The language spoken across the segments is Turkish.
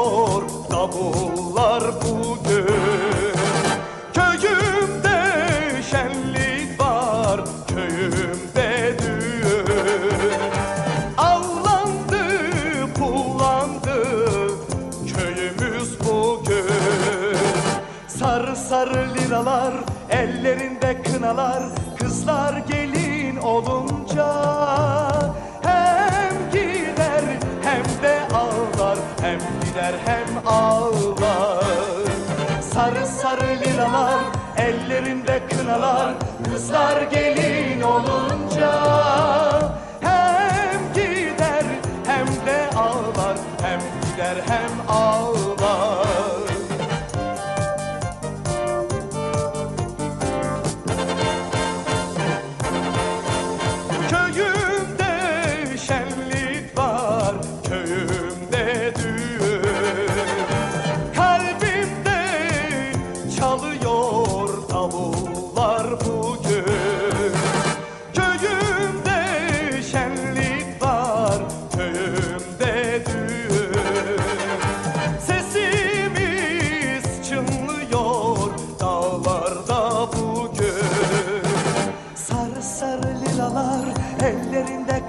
çalıyor davullar bugün Köyümde şenlik var köyümde düğün. Avlandı pullandı köyümüz bugün. Sarı sarı liralar ellerinde kınalar Kızlar gelin olunca kınalar Kızlar gelin olunca Hem gider hem de ağlar Hem gider hem ağlar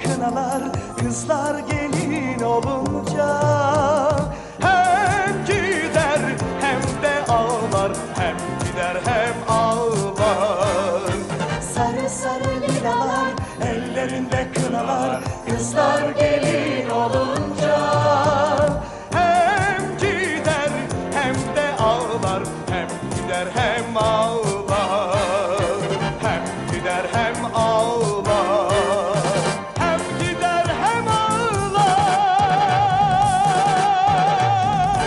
kınalar Kızlar gelin olunca Hem gider hem de ağlar Hem gider hem ağlar. Sarı sarı liralar ellerinde kınalar Kızlar gelin olunca Hem gider hem de ağlar Hem gider hem ağlar